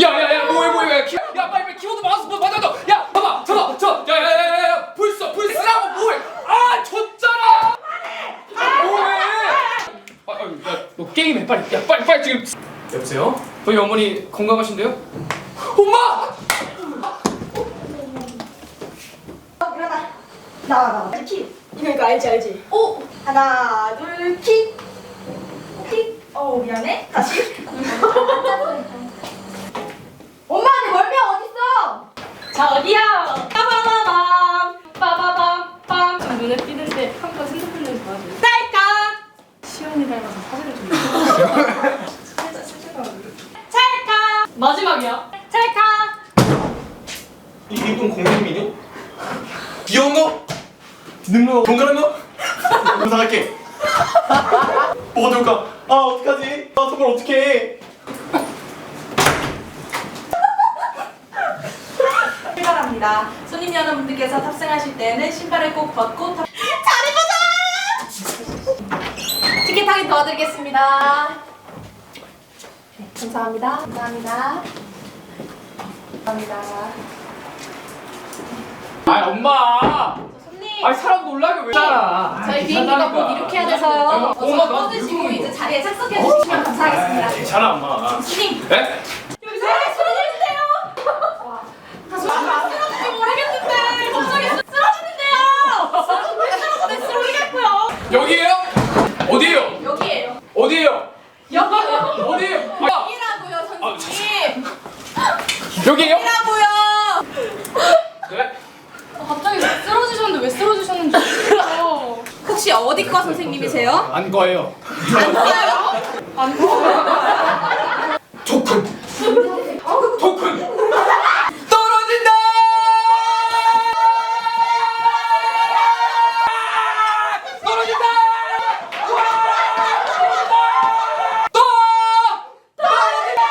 야야야 뭐해 뭐해 야, 키, 야 빨리 빨리 키보드 마우스 뭐 맞아 야 봐봐 저거 저 야야야야 불써 불 쓰라고 뭐해 아 졌잖아 아, 뭐해 아, 아, 게임해 빨리 야 빨리 빨리 지금 여보세요 저희 어머니 건강하신데요 엄마 일어나. 나와 나와. 킥. 이거 이거 알지 알지. 오. 하나 둘 킥. 킥. 어 미안해. 다시. 엄마한테 멀면 어디야? 빠바바밤 빠바밤 빰. 좀 눈에 띄는데 한번 핸드폰 좀 봐줘요. 딸깍. 시연이 닮아서 사진을 좀. 살짝 살짝 찰칵. 마지막이야. 찰칵. 이 이분 공민민요? 귀여운 거? 거? 동그란 거? 부탁할게 뭐가 좋을까? 아 어떡하지? 아 정말 어떡해 출발합니다. 손님 여러분들께서 탑승하실 때는 신발을 꼭 벗고 탑. 잘해보자. 티켓 확인 도와드리겠습니다. 네, 감사합니다. 감사합니다. 감사합니다. 아 엄마 손님. 아 사람 놀라게 왜 따라 저희 비행기가 곧 이륙해야 돼서요. 엄마 어서 나 꺼드시고 이제 자리에 착석해 주시면 감사하겠습니다. 괜찮아 엄마 손님. 네? 여기서 쓰러지는데요. 다 쓰러질지 모르겠는데 갑자기 쓰- 쓰러지는데요. 쓰러지는 네 쓰러지겠고요. 여기에요? 어디에요? 여기에요. 어디에요? 여기요. 아, 여기라고요, 선생님. 여기에요? 여기라고요. 네? 어, 갑자기 왜 쓰러지셨는데 왜 쓰러지셨는지 모르겠어요. 혹시 어디과 선생님이세요? 안 거예요. 안과요? 안과. 토큰. 토큰. 떨어진다. 떨어진다. 또 떨어진다.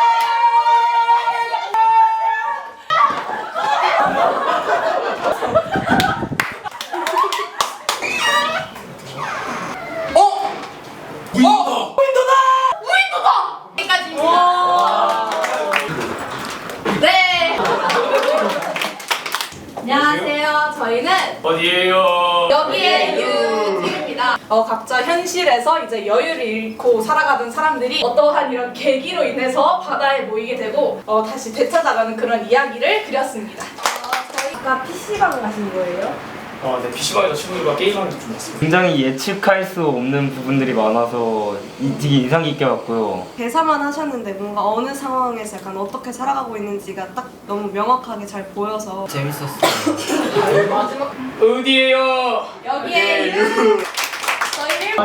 어? 윈도다. 윈도다. 여기까지입니다. 네. 안녕하세요. 저희는 어디에요? 여기에 유팀입니다. 어, 각자 현실에서 이제 여유를 잃고 살아가던 사람들이 어떠한 이런 계기로 인해서 바다에 모이게 되고 어, 다시 되찾아가는 그런 이야기를 그렸습니다. 아까 PC방 가신 거예요? 어, 네 PC방에서 친구들과 게임하는 게좀 있습니다 굉장히 예측할 수 없는 부분들이 많아서 이- 되게 인상 깊게 봤고요. 대사만 하셨는데 뭔가 어느 상황에서 약간 어떻게 살아가고 있는지가 딱 너무 명확하게 잘 보여서 어디에요? 여기에 유 저희를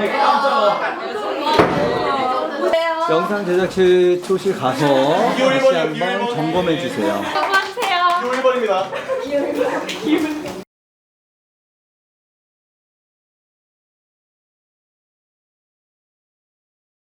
보세요. 영상 제작실 초실 가서 다시 한번 점검해 주세요. 수고하세요. 6월번입니다